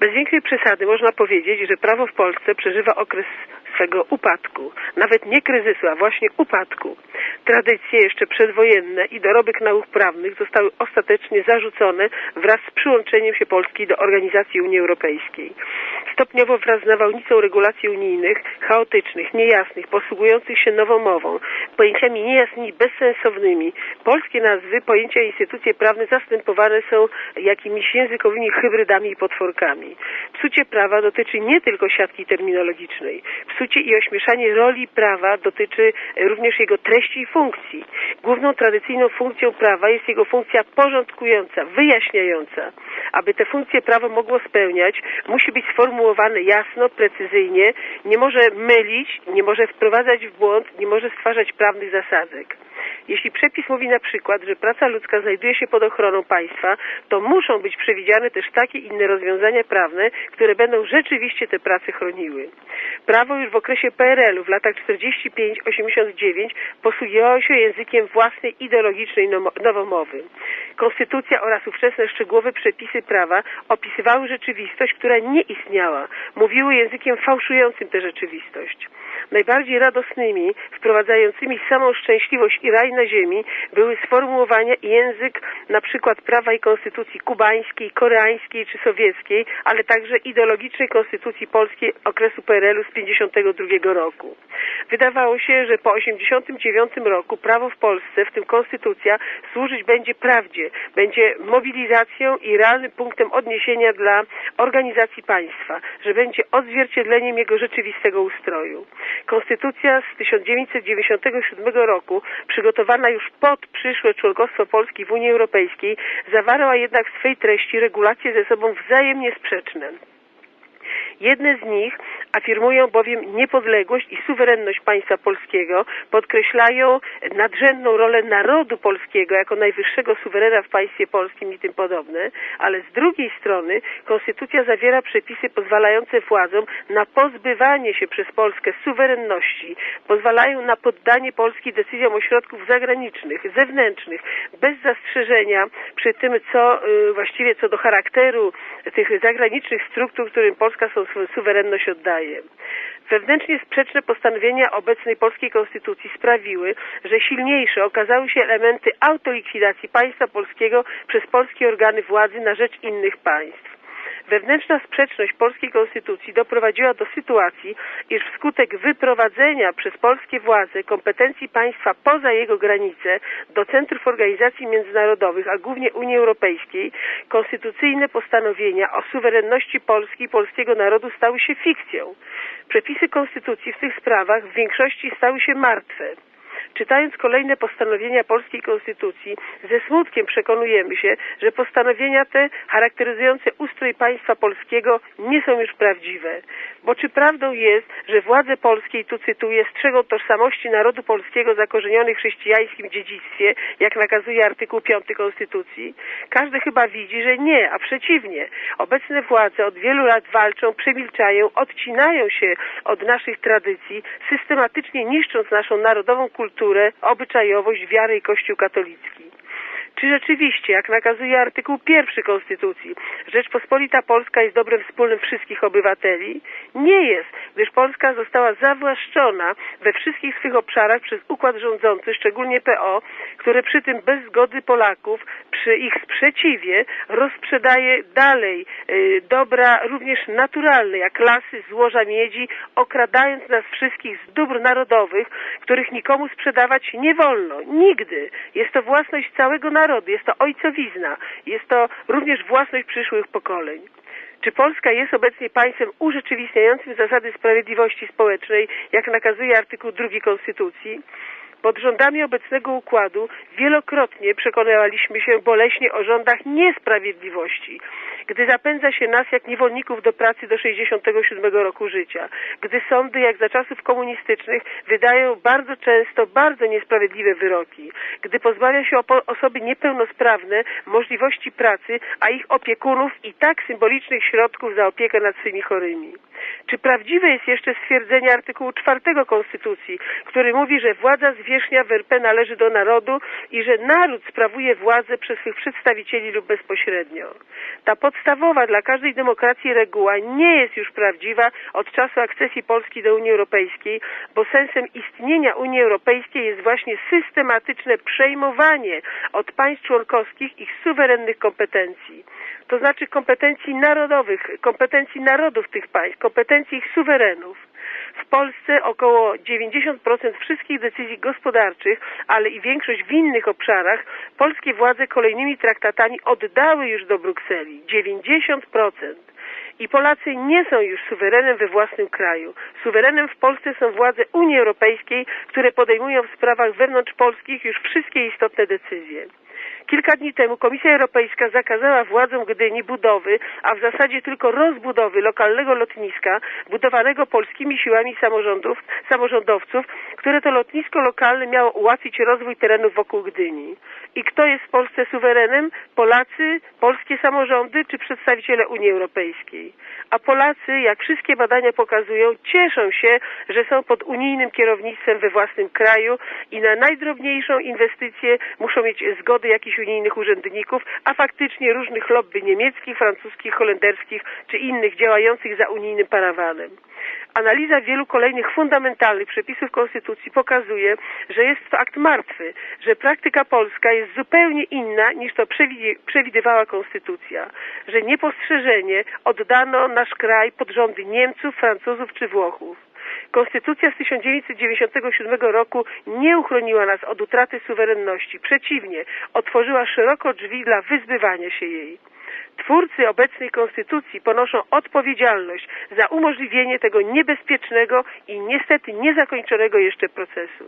Bez większej przesady można powiedzieć, że prawo w Polsce przeżywa okres swego upadku. Nawet nie kryzysu, a właśnie upadku. Tradycje jeszcze przedwojenne i dorobek nauk prawnych zostały ostatecznie zarzucone wraz z przyłączeniem się Polski do organizacji Unii Europejskiej. Stopniowo wraz z nawałnicą regulacji unijnych, chaotycznych, niejasnych, posługujących się nową mową, pojęciami niejasnymi, bezsensownymi, polskie nazwy, pojęcia i instytucje prawne zastępowane są jakimiś językowymi hybrydami i potworkami. Psucie prawa dotyczy nie tylko siatki terminologicznej. Psucie i ośmieszanie roli prawa dotyczy również jego treści i funkcji. Główną tradycyjną funkcją prawa jest jego funkcja porządkująca, wyjaśniająca. Aby te funkcje prawo mogło spełniać, musi być sformułowane jasno, precyzyjnie, nie może mylić, nie może wprowadzać w błąd, nie może stwarzać prawnych zasadzek. Jeśli przepis mówi na przykład, że praca ludzka znajduje się pod ochroną państwa, to muszą być przewidziane też takie inne rozwiązania prawne, które będą rzeczywiście te prace chroniły. Prawo już w okresie PRL-u w latach 45-89 posługiwało się językiem własnej ideologicznej nowomowy. Konstytucja oraz ówczesne szczegółowe przepisy prawa opisywały rzeczywistość, która nie istniała. Mówiły językiem fałszującym tę rzeczywistość. Najbardziej radosnymi, wprowadzającymi samą szczęśliwość i raj na ziemi były sformułowania i język na przykład prawa i konstytucji kubańskiej, koreańskiej czy sowieckiej, ale także ideologicznej konstytucji polskiej okresu PRL-u z 52 roku. Wydawało się, że po 89 roku prawo w Polsce, w tym konstytucja, służyć będzie prawdzie, będzie mobilizacją i realnym punktem odniesienia dla organizacji państwa, że będzie odzwierciedleniem jego rzeczywistego ustroju. Konstytucja z 1997 roku, przygotowana już pod przyszłe członkostwo Polski w Unii Europejskiej, zawarła jednak w swej treści regulacje ze sobą wzajemnie sprzeczne. Jedne z nich afirmują bowiem niepodległość i suwerenność państwa polskiego, podkreślają nadrzędną rolę narodu polskiego jako najwyższego suwerena w państwie polskim i tym podobne, ale z drugiej strony konstytucja zawiera przepisy pozwalające władzom na pozbywanie się przez Polskę suwerenności, pozwalają na poddanie Polski decyzjom ośrodków zagranicznych, zewnętrznych, bez zastrzeżenia przy tym, co y, właściwie co do charakteru tych zagranicznych struktur, którym Polska są swoją suwerenność oddaje. Wewnętrznie sprzeczne postanowienia obecnej polskiej konstytucji sprawiły, że silniejsze okazały się elementy autolikwidacji państwa polskiego przez polskie organy władzy na rzecz innych państw. Wewnętrzna sprzeczność polskiej konstytucji doprowadziła do sytuacji, iż wskutek wyprowadzenia przez polskie władze kompetencji państwa poza jego granice do centrów organizacji międzynarodowych, a głównie Unii Europejskiej, konstytucyjne postanowienia o suwerenności Polski i polskiego narodu stały się fikcją. Przepisy konstytucji w tych sprawach w większości stały się martwe. Czytając kolejne postanowienia polskiej konstytucji, ze smutkiem przekonujemy się, że postanowienia te charakteryzujące ustrój państwa polskiego nie są już prawdziwe. Bo czy prawdą jest, że władze polskie, tu cytuję, strzegą tożsamości narodu polskiego zakorzenionych w chrześcijańskim dziedzictwie, jak nakazuje artykuł 5 Konstytucji? Każdy chyba widzi, że nie, a przeciwnie. Obecne władze od wielu lat walczą, przemilczają, odcinają się od naszych tradycji, systematycznie niszcząc naszą narodową kulturę, obyczajowość, wiarę i Kościół katolicki. Czy rzeczywiście, jak nakazuje artykuł pierwszy Konstytucji, Rzeczpospolita Polska jest dobrem wspólnym wszystkich obywateli? Nie jest, gdyż Polska została zawłaszczona we wszystkich swych obszarach przez układ rządzący, szczególnie PO, które przy tym bez zgody Polaków, przy ich sprzeciwie rozprzedaje dalej y, dobra również naturalne, jak lasy, złoża miedzi, okradając nas wszystkich z dóbr narodowych, których nikomu sprzedawać nie wolno. Nigdy. Jest to własność całego narodu narodu, jest to ojcowizna, jest to również własność przyszłych pokoleń. Czy Polska jest obecnie państwem urzeczywistniającym zasady sprawiedliwości społecznej, jak nakazuje artykuł 2 Konstytucji? Pod rządami obecnego układu wielokrotnie przekonywaliśmy się boleśnie o rządach niesprawiedliwości, gdy zapędza się nas jak niewolników do pracy do 67 roku życia, gdy sądy jak za czasów komunistycznych wydają bardzo często bardzo niesprawiedliwe wyroki, gdy pozbawia się osoby niepełnosprawne możliwości pracy, a ich opiekunów i tak symbolicznych środków za opiekę nad swymi chorymi. Czy prawdziwe jest jeszcze stwierdzenie artykułu 4 Konstytucji, który mówi, że władza zwierzchnia w RP należy do narodu i że naród sprawuje władzę przez swych przedstawicieli lub bezpośrednio? Ta podstawowa dla każdej demokracji reguła nie jest już prawdziwa od czasu akcesji Polski do Unii Europejskiej, bo sensem istnienia Unii Europejskiej jest właśnie systematyczne przejmowanie od państw członkowskich ich suwerennych kompetencji to znaczy kompetencji narodowych, kompetencji narodów tych państw, kompetencji ich suwerenów. W Polsce około 90% wszystkich decyzji gospodarczych, ale i większość w innych obszarach, polskie władze kolejnymi traktatami oddały już do Brukseli. 90%. I Polacy nie są już suwerenem we własnym kraju. Suwerenem w Polsce są władze Unii Europejskiej, które podejmują w sprawach wewnątrz polskich już wszystkie istotne decyzje. Kilka dni temu Komisja Europejska zakazała władzom Gdyni budowy, a w zasadzie tylko rozbudowy lokalnego lotniska budowanego polskimi siłami samorządów, samorządowców, które to lotnisko lokalne miało ułatwić rozwój terenów wokół Gdyni. I kto jest w Polsce suwerenem? Polacy, polskie samorządy czy przedstawiciele Unii Europejskiej? A Polacy, jak wszystkie badania pokazują, cieszą się, że są pod unijnym kierownictwem we własnym kraju i na najdrobniejszą inwestycję muszą mieć zgody jakichś unijnych urzędników, a faktycznie różnych lobby niemieckich, francuskich, holenderskich czy innych działających za unijnym parawanem. Analiza wielu kolejnych fundamentalnych przepisów Konstytucji pokazuje, że jest to akt martwy, że praktyka polska jest zupełnie inna niż to przewidywała Konstytucja, że niepostrzeżenie oddano nasz kraj pod rządy Niemców, Francuzów czy Włochów. Konstytucja z 1997 roku nie uchroniła nas od utraty suwerenności. Przeciwnie, otworzyła szeroko drzwi dla wyzbywania się jej. Twórcy obecnej konstytucji ponoszą odpowiedzialność za umożliwienie tego niebezpiecznego i niestety niezakończonego jeszcze procesu.